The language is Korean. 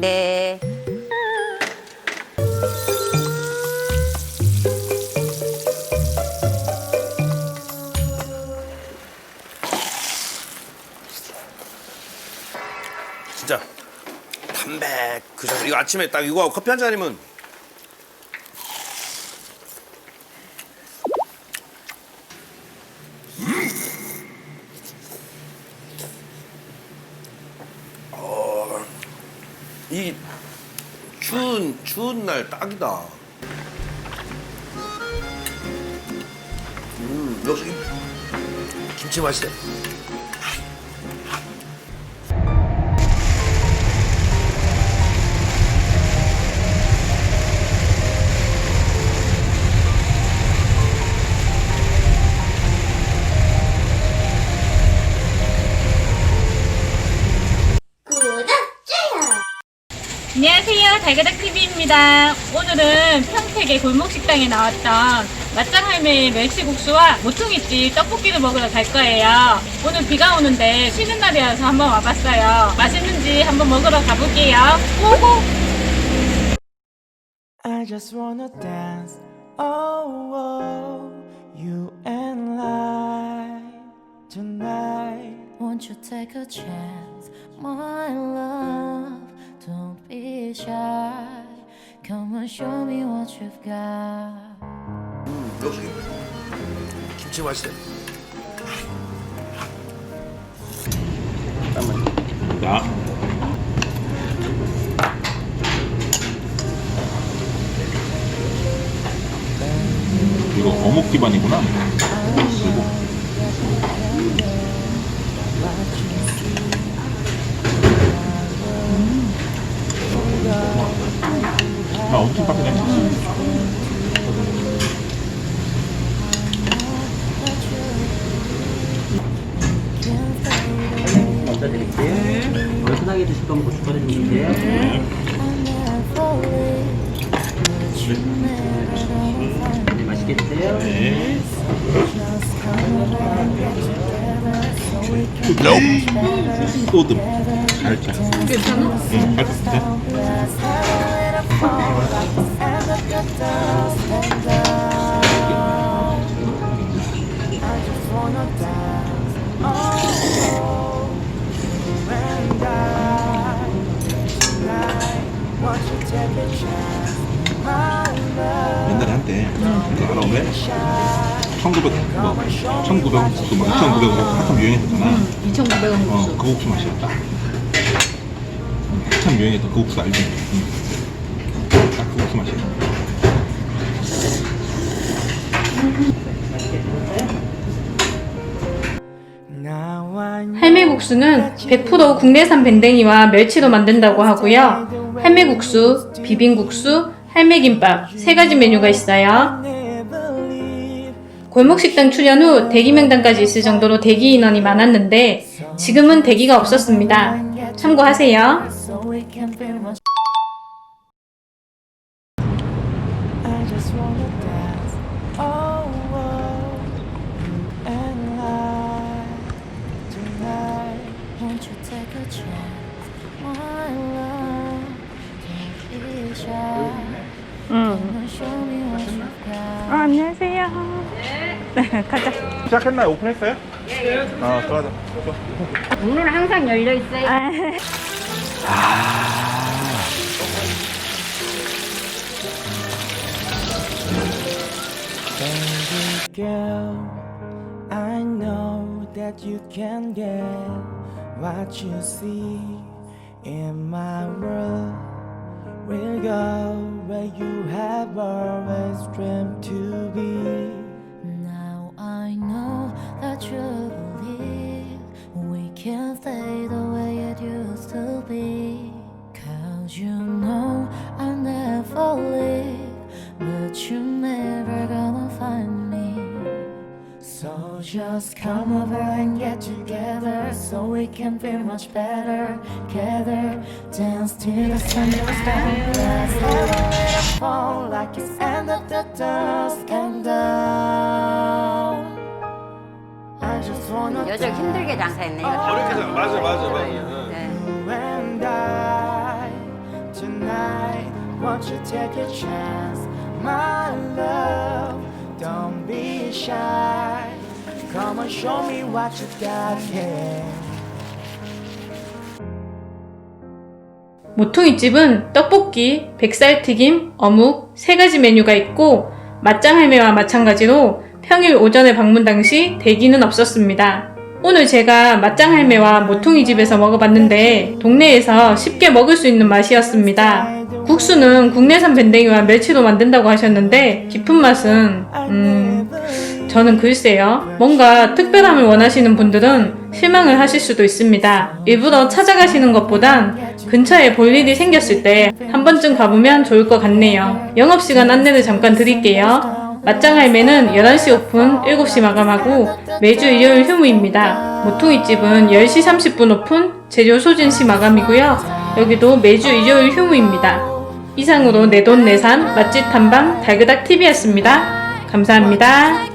네. 진짜 담백 그 자세. 이거 아침에 딱 이거하고 커피 한 잔이면 어, 이 추운 날 딱이다. 음 역시 김치 맛있어. 안녕하세요. 달가닥 TV입니다. 오늘은 평택의 골목식당에 나왔던 맛장 할매 멸치국수와 모퉁이집 떡볶이를 먹으러 갈 거예요. 오늘 비가 오는데 쉬는 날이어서 한번 와봤어요. 맛있는지 한번 먹으러 가볼게요. 오호! I just wanna dance. Oh, oh, you and I tonight. Won't you take a chance, my love? Shy. Come and show me what you've got. 역시 김치 맛있어. 나 이거 어묵 기반이구나. 그리고 나 엄청 빡세네. 먼저 드릴게요. 얼큰하게 드실 거면 고춧가루 좀 주세요. 네, 맛있게 드세요. 네. 소금 살짝. 괜찮아? 응, 돼. I 옛날에 한때 그거 알아 왜? 1900, 뭐, 1900, 그 뭐, 2900 한참 유행했었잖아. 2,900원 어, 그 국수 맛이었다. 한참 유행했던 그 국수 알지? 응. 딱그 국수 맛이야. Now I know 할매국수는 100% 국내산 밴댕이와 멸치로 만든다고 하고요. 할매국수, 비빔국수, 할매김밥 세 가지 메뉴가 있어요. 골목식당 출연 후 대기 명단까지 있을 정도로 대기 인원이 많았는데 지금은 대기가 없었습니다. 참고하세요. Got. 안녕하세요. 네, 가자. 시작했나요? 오픈했어요? 네. 아, 들어가자. 문은 항상 열려 있어요. Baby girl, I know that you can get what you see in my world. We'll go where you have always dreamed to be. Now I know that you believe we can stay the way it used to be. Cause you just come over and get together so we can feel much better. Together, dance till the sun goes down. Let's have a little fun like it's end of the dusk and down. I just wanna 요즘 힘들게 장사했네. 이거. 어렵게 장 맞아 맞아 맞아. 네. you and I won't you take a chance, my love? Don't be shy. Come and show me what you got, yeah. 모퉁이집은 떡볶이, 백살튀김, 어묵 세 가지 메뉴가 있고 맛장 할매와 마찬가지로 평일 오전에 방문 당시 대기는 없었습니다. 오늘 제가 맛장 할매와 모퉁이집에서 먹어봤는데 동네에서 쉽게 먹을 수 있는 맛이었습니다. 국수는 국내산 밴댕이와 멸치로 만든다고 하셨는데 깊은 맛은 음 저는 글쎄요. 뭔가 특별함을 원하시는 분들은 실망을 하실 수도 있습니다. 일부러 찾아가시는 것보단 근처에 볼 일이 생겼을 때 한 번쯤 가보면 좋을 것 같네요. 영업시간 안내를 잠깐 드릴게요. 맛장 할매는 11시 오픈, 7시 마감하고 매주 일요일 휴무입니다. 모퉁이집은 10시 30분 오픈, 제조 소진 시 마감이고요. 여기도 매주 일요일 휴무입니다. 이상으로 내돈내산 맛집 탐방 달그닥 TV였습니다. 감사합니다.